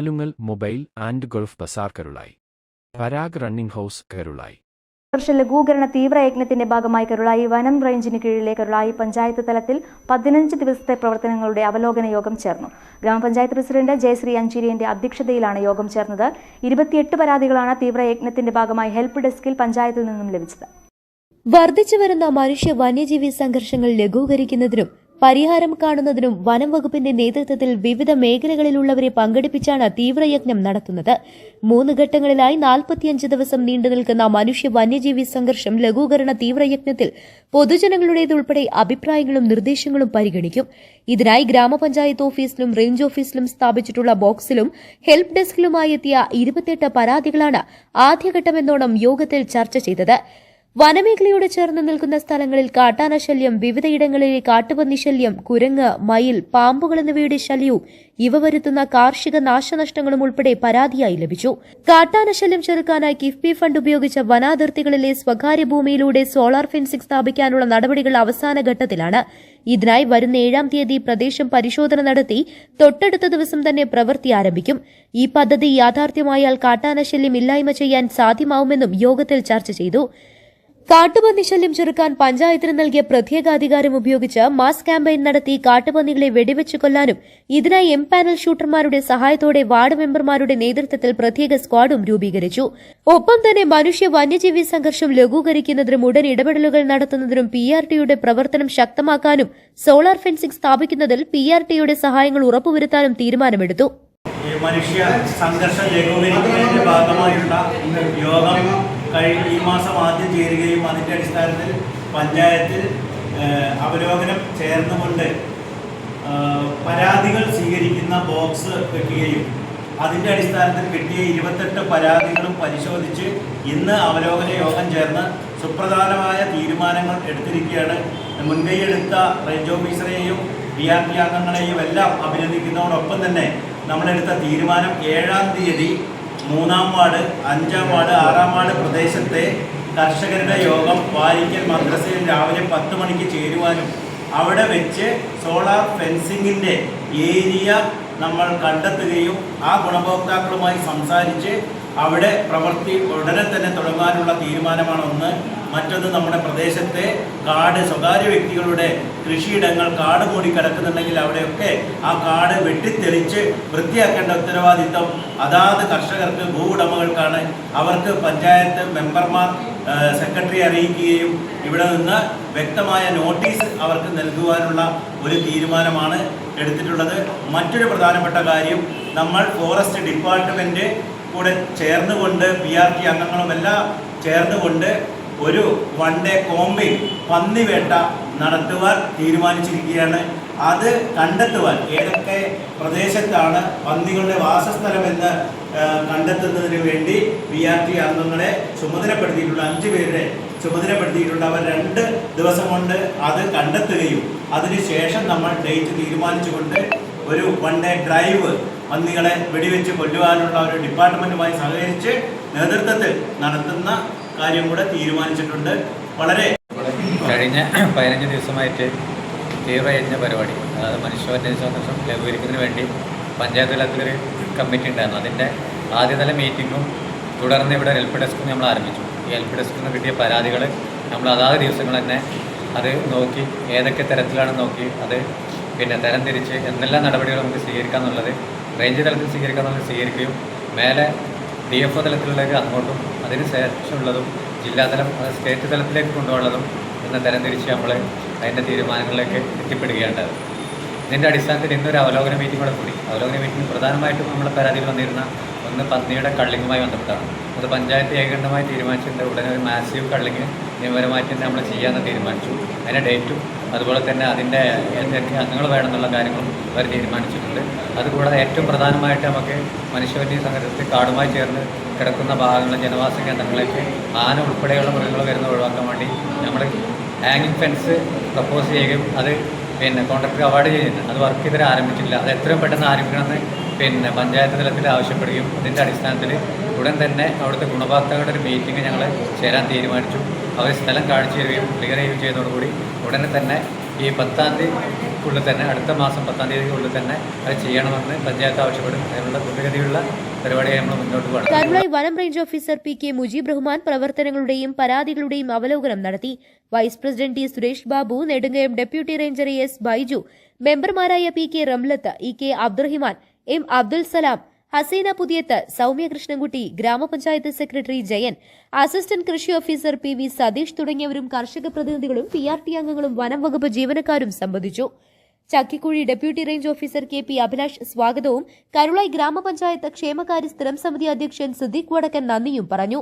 Alungal mobile and Gulf bazaar Karulai Parag running house Karulai. വർഷ ലഘൂകരണ തീവ്രയജ്ഞത്തിന്റെ ഭാഗമായി കരുളായി. വനം റേഞ്ചിന് കീഴിലെ കരുളായി പഞ്ചായത്ത് തലത്തിൽ പതിനഞ്ച് ദിവസത്തെ പ്രവർത്തനങ്ങളുടെ അവലോകന യോഗം ചേർന്നു. ഗ്രാമപഞ്ചായത്ത് പ്രസിഡന്റ് ജയശ്രീ അഞ്ചിരിയന്റെ അധ്യക്ഷതയിലാണ് യോഗം ചേർന്നത്. ഇരുപത്തിയെട്ട് പരാതികളാണ് തീവ്രയജ്ഞത്തിന്റെ ഭാഗമായി ഹെൽപ്പ് ഡെസ്കിൽ പഞ്ചായത്തിൽ നിന്നും ലഭിച്ചത്. വർദ്ധിച്ചു വരുന്ന മനുഷ്യ വന്യജീവി സംഘർഷങ്ങൾ ലഘൂകരിക്കുന്നതിനും പരിഹാരം കാണുന്നതിനും വനം വകുപ്പിന്റെ നേതൃത്വത്തിൽ വിവിധ മേഖലകളിലുള്ളവരെ പങ്കെടുപ്പിച്ചാണ് തീവ്രയജ്ഞം നടത്തുന്നത്. മൂന്ന് ഘട്ടങ്ങളിലായി നാൽപ്പത്തിയഞ്ച് ദിവസം നീണ്ടു നിൽക്കുന്ന മനുഷ്യ വന്യജീവി സംഘർഷം ലഘൂകരണ തീവ്രയജ്ഞത്തിൽ പൊതുജനങ്ങളുടേതുൾപ്പെടെ അഭിപ്രായങ്ങളും നിർദ്ദേശങ്ങളും പരിഗണിക്കും. ഇതിനായി ഗ്രാമപഞ്ചായത്ത് ഓഫീസിലും റേഞ്ച് ഓഫീസിലും സ്ഥാപിച്ചിട്ടുള്ള ബോക്സിലും ഹെൽപ്പ് ഡെസ്കിലുമായി എത്തിയ ഇരുപത്തിയെട്ട് പരാതികളാണ് ആദ്യഘട്ടമെന്നോണം യോഗത്തിൽ ചർച്ച ചെയ്തത്. വനമേഖലയോട് ചേർന്ന് നിൽക്കുന്ന സ്ഥലങ്ങളിൽ കാട്ടാന ശല്യം വിവിധയിടങ്ങളിലെ കാട്ടുപന്നി ശല്യം കുരങ്ങ് മയിൽ പാമ്പുകൾ എന്നിവയുടെ ശല്യവും ഇവ വരുത്തുന്ന കാർഷിക നാശനഷ്ടങ്ങളും ഉൾപ്പെടെ പരാതിയായി ലഭിച്ചു. കാട്ടാന ശല്യം ചെറുക്കാനായി കിഫ്ബി ഫണ്ട് ഉപയോഗിച്ച വനാതിർത്തികളിലെ സ്വകാര്യ ഭൂമിയിലൂടെ സോളാർ ഫെൻസിംഗ് സ്ഥാപിക്കാനുള്ള നടപടികൾ അവസാന ഘട്ടത്തിലാണ്. ഇതിനായി വരുന്ന ഏഴാം തീയതി പ്രദേശം പരിശോധന നടത്തി തൊട്ടടുത്ത ദിവസം തന്നെ പ്രവൃത്തി ആരംഭിക്കും. ഈ പദ്ധതി യാഥാർത്ഥ്യമായാൽ കാട്ടാന ശല്യം ഇല്ലായ്മ ചെയ്യാൻ സാധ്യമാവുമെന്നും യോഗത്തിൽ ചർച്ച ചെയ്തു. കാട്ടുപന്നി ശല്യം ചെറുക്കാൻ പഞ്ചായത്തിന് നൽകിയ പ്രത്യേക അധികാരം ഉപയോഗിച്ച് മാസ് ക്യാമ്പയിൻ നടത്തി കാട്ടുപന്നികളെ വെടിവെച്ച് കൊല്ലാനും ഇതിനായി എം പാനൽ ഷൂട്ടർമാരുടെ സഹായത്തോടെ വാർഡ് മെമ്പർമാരുടെ നേതൃത്വത്തിൽ പ്രത്യേക സ്ക്വാഡും രൂപീകരിച്ചു. ഒപ്പം തന്നെ മനുഷ്യ വന്യജീവി സംഘർഷം ലഘൂകരിക്കുന്നതിനും ഉടൻ ഇടപെടലുകൾ നടത്തുന്നതിനും പി ആർ ടിയുടെ പ്രവർത്തനം ശക്തമാക്കാനും സോളാർ ഫെൻസിംഗ് സ്ഥാപിക്കുന്നതിൽ പി ആർ ടിയുടെ സഹായങ്ങൾ ഉറപ്പുവരുത്താനും തീരുമാനമെടുത്തു. മനുഷ്യ സംഘർഷം ലഘൂകരിക്കുന്നതിന്റെ ഭാഗമായുള്ള യോഗം കഴി ഈ മാസം ആദ്യം ചേരുകയും അതിന്റെ അടിസ്ഥാനത്തിൽ പഞ്ചായത്തിൽ അവലോകനം ചേർന്നുകൊണ്ട് പരാതികൾ സ്വീകരിക്കുന്ന ബോക്സ് വെക്കുകയും അതിന്റെ അടിസ്ഥാനത്തിൽ കിട്ടിയ ഇരുപത്തെട്ട് പരാതികളും പരിശോധിച്ച് ഇന്ന് അവലോകന യോഗം ചേർന്ന് സുപ്രധാനമായ തീരുമാനങ്ങൾ എടുത്തിരിക്കുകയാണ്. മുൻകൈയെടുത്ത റേഞ്ച് ഓഫീസറെയും ബി ആർ പി അംഗങ്ങളെയും എല്ലാം അഭിനന്ദിക്കുന്നതോടൊപ്പം തന്നെ നമ്മളെടുത്ത തീരുമാനം ഏഴാം തീയതി മൂന്നാം വാർഡ് അഞ്ചാം വാർഡ് ആറാം വാർഡ് പ്രദേശത്തെ കർഷകരുടെ യോഗം വാരിക്കൽ മദ്രസയിൽ രാവിലെ പത്ത് മണിക്ക് ചേരുവാനും അവിടെ വെച്ച് സോളാർ ഫെൻസിങ്ങിന്റെ ഏരിയ നമ്മൾ കണ്ടെത്തുകയും ആ ഗുണഭോക്താക്കളുമായി സംസാരിച്ച് അവിടെ പ്രവൃത്തി ഉടനെ തന്നെ തുടങ്ങാനുള്ള തീരുമാനമാണ് ഒന്ന്. മറ്റൊന്ന് നമ്മുടെ പ്രദേശത്തെ കാട് സ്വകാര്യ വ്യക്തികളുടെ കൃഷിയിടങ്ങൾ കാട് കൂടി കിടക്കുന്നുണ്ടെങ്കിൽ അവിടെയൊക്കെ ആ കാട് വെട്ടിത്തെളിച്ച് വൃത്തിയാക്കേണ്ട ഉത്തരവാദിത്വം അതാത് കർഷകർക്ക് ഭൂ ഉടമകൾക്കാണ് അവർക്ക് പഞ്ചായത്ത് മെമ്പർമാർ സെക്രട്ടറി അറിയിക്കുകയും ഇവിടെ നിന്ന് വ്യക്തമായ നോട്ടീസ് അവർക്ക് നൽകുവാനുള്ള ഒരു തീരുമാനമാണ് എടുത്തിട്ടുള്ളത്. മറ്റൊരു പ്രധാനപ്പെട്ട കാര്യം നമ്മൾ ഫോറസ്റ്റ് ഡിപ്പാർട്ട്മെന്റ് കൂടെ ചേർന്നുകൊണ്ട് പി ആർ ടി അംഗങ്ങളും എല്ലാം ചേർന്നുകൊണ്ട് ഒരു വൺ ഡേ കോമ്പിൽ പന്നിവേട്ട നടത്തുവാൻ തീരുമാനിച്ചിരിക്കുകയാണ്. അത് കണ്ടെത്തുവാൻ ഏതൊക്കെ പ്രദേശത്താണ് പന്നികളുടെ വാസസ്ഥലമെന്ന് കണ്ടെത്തുന്നതിന് വേണ്ടി പി ആർ ടി അംഗങ്ങളെ ചുമതലപ്പെടുത്തിയിട്ടുള്ള അഞ്ച് പേരെ ചുമതലപ്പെടുത്തിയിട്ടുണ്ട്. അവർ രണ്ട് ദിവസം കൊണ്ട് അത് കണ്ടെത്തുകയും അതിനുശേഷം നമ്മൾ ഡേറ്റ് തീരുമാനിച്ചുകൊണ്ട് ഒരു വൺ ഡേ ഡ്രൈവ് പന്നികളെ വെടിവെച്ച് കൊല്ലുവാനുള്ള ഒരു ഡിപ്പാർട്ട്മെന്റുമായി സഹകരിച്ച് നേതൃത്വത്തിൽ നടത്തുന്ന കാര്യം കൂടെ തീരുമാനിച്ചിട്ടുണ്ട്. വളരെ കഴിഞ്ഞ പതിനഞ്ച് ദിവസമായിട്ട് തീവ്രയജ്ഞ പരിപാടി അതായത് മനുഷ്യവന്യ സംഘർഷം ലഘൂകരിക്കുന്നതിന് വേണ്ടി പഞ്ചായത്ത് തലത്തിലൊരു കമ്മിറ്റി ഉണ്ടായിരുന്നു. അതിന്റെ ആദ്യതല മീറ്റിങ്ങും തുടർന്ന് ഇവിടെ ഹെൽപ്പ് ഡെസ്കും നമ്മൾ ആരംഭിച്ചു. ഈ ഹെൽപ്പ് ഡെസ്കിൽ നിന്ന് കിട്ടിയ പരാതികൾ നമ്മൾ അതാത് ദിവസങ്ങൾ തന്നെ അത് നോക്കി ഏതൊക്കെ തരത്തിലാണ് നോക്കി അത് പിന്നെ തരം തിരിച്ച് എന്തെല്ലാം നടപടികൾ നമുക്ക് സ്വീകരിക്കാമെന്നുള്ളത് റേഞ്ച് തലത്തിൽ സ്വീകരിക്കാമെന്നുള്ളത് സ്വീകരിക്കുകയും മേലെ ഡി എഫ് ഒ അങ്ങോട്ടും അതിന് ശേഷമുള്ളതും ജില്ലാതലം സ്റ്റേറ്റ് തലത്തിലേക്ക് കൊണ്ടുപോകുന്നതും എന്ന തരം തിരിച്ച് നമ്മൾ അതിന്റെ തീരുമാനങ്ങളിലേക്ക് എത്തിപ്പെടുകയുണ്ടായത് ഇതിന്റെ അടിസ്ഥാനത്തിൽ ഇന്നൊരു അവലോകന മീറ്റിംഗ് കൂടെ കൂടി. അവലോകന മീറ്റിംഗ് പ്രധാനമായിട്ടും നമ്മുടെ പരാതിയിൽ വന്നിരുന്ന ഒന്ന് പന്നിയുടെ കള്ളിങ്ങുമായി ബന്ധപ്പെട്ടാണ്. അത് പഞ്ചായത്ത് ഏകണ്ഠമായി തീരുമാനിച്ചിട്ടുണ്ട്. ഉടനെ ഒരു മാസീവ് കള്ളിങ് നിയമപരമായിട്ട് തന്നെ നമ്മൾ ചെയ്യാമെന്ന് തീരുമാനിച്ചു. അതിന്റെ ഡേറ്റും അതുപോലെ തന്നെ അതിന്റെ എന്തൊക്കെ അംഗങ്ങൾ വേണമെന്നുള്ള കാര്യങ്ങളും അവർ തീരുമാനിച്ചിട്ടുണ്ട്. അതുകൂടാതെ ഏറ്റവും പ്രധാനമായിട്ട് നമുക്ക് മനുഷ്യവന്യ സംഘത്തിൽ കാടുമായി ചേർന്ന് കിടക്കുന്ന ഭാഗങ്ങൾ ജനവാസ കേന്ദ്രങ്ങളിലേക്ക് ആന ഉൾപ്പെടെയുള്ള മൃഗങ്ങൾ വരുന്ന ഒഴിവാക്കാൻ വേണ്ടി നമ്മൾ ഹാങ്ങിങ് ഫെൻസ് പ്രപ്പോസ് ചെയ്യുകയും അത് പിന്നെ കോൺട്രാക്ടർ അവാർഡ് ചെയ്തിട്ടുണ്ട്. അത് വർക്ക് ഇതുവരെ ആരംഭിച്ചിട്ടില്ല. അത് എത്രയും പെട്ടെന്ന് ആരംഭിക്കണമെന്ന് പിന്നെ പഞ്ചായത്ത് തലത്തിൽ ആവശ്യപ്പെടുകയും അതിന്റെ അടിസ്ഥാനത്തിൽ ഉടൻ തന്നെ അവിടുത്തെ ഗുണഭോക്താക്കളുടെ ഒരു മീറ്റിംഗ് ഞങ്ങൾ ചേരാൻ തീരുമാനിച്ചു. അവർ സ്ഥലം കാണിച്ചു തരികയും ക്ലിയർ ചെയ്യുകയും ചെയ്തതോടുകൂടി ഉടനെ തന്നെ ഈ പത്താം തീയതി തീയതിക്കുള്ളിൽ തന്നെ അടുത്ത മാസം പത്താം തീയതിക്കുള്ളിൽ തന്നെ അത് ചെയ്യണമെന്ന് പഞ്ചായത്ത് ആവശ്യപ്പെടും. അതിനുള്ള പരിപാടിയായി നമ്മൾ മുന്നോട്ട് കരുളായി വനം range officer P K Mujeeb Rahman പ്രവർത്തനങ്ങളുടെയും പരാതികളുടെയും അവലോകനം നടത്തി. Vice president T Suresh Babu Nedumkayam deputy ranger S Baiju മെമ്പർമാരായ P K Ramlath E K Abdurahiman M Abdul Salam Haseena Puthiyath Soumya Krishnankutty ഗ്രാമപഞ്ചായത്ത് സെക്രട്ടറി ജയൻ അസിസ്റ്റന്റ് കൃഷി officer P V Satheesh തുടങ്ങിയവരും കർഷക പ്രതിനിധികളും പി ആർ ടി അംഗങ്ങളും വനം വകുപ്പ് ജീവനക്കാരും സംബന്ധിച്ചു. Chakkikuzhi deputy range officer K P Abhilash സ്വാഗതവും കരുളായി ഗ്രാമപഞ്ചായത്ത് ക്ഷേമകാര്യ സ്ഥിരം സമിതി അധ്യക്ഷൻ സിദ്ദീഖ് വടക്കൻ നന്ദിയും പറഞ്ഞു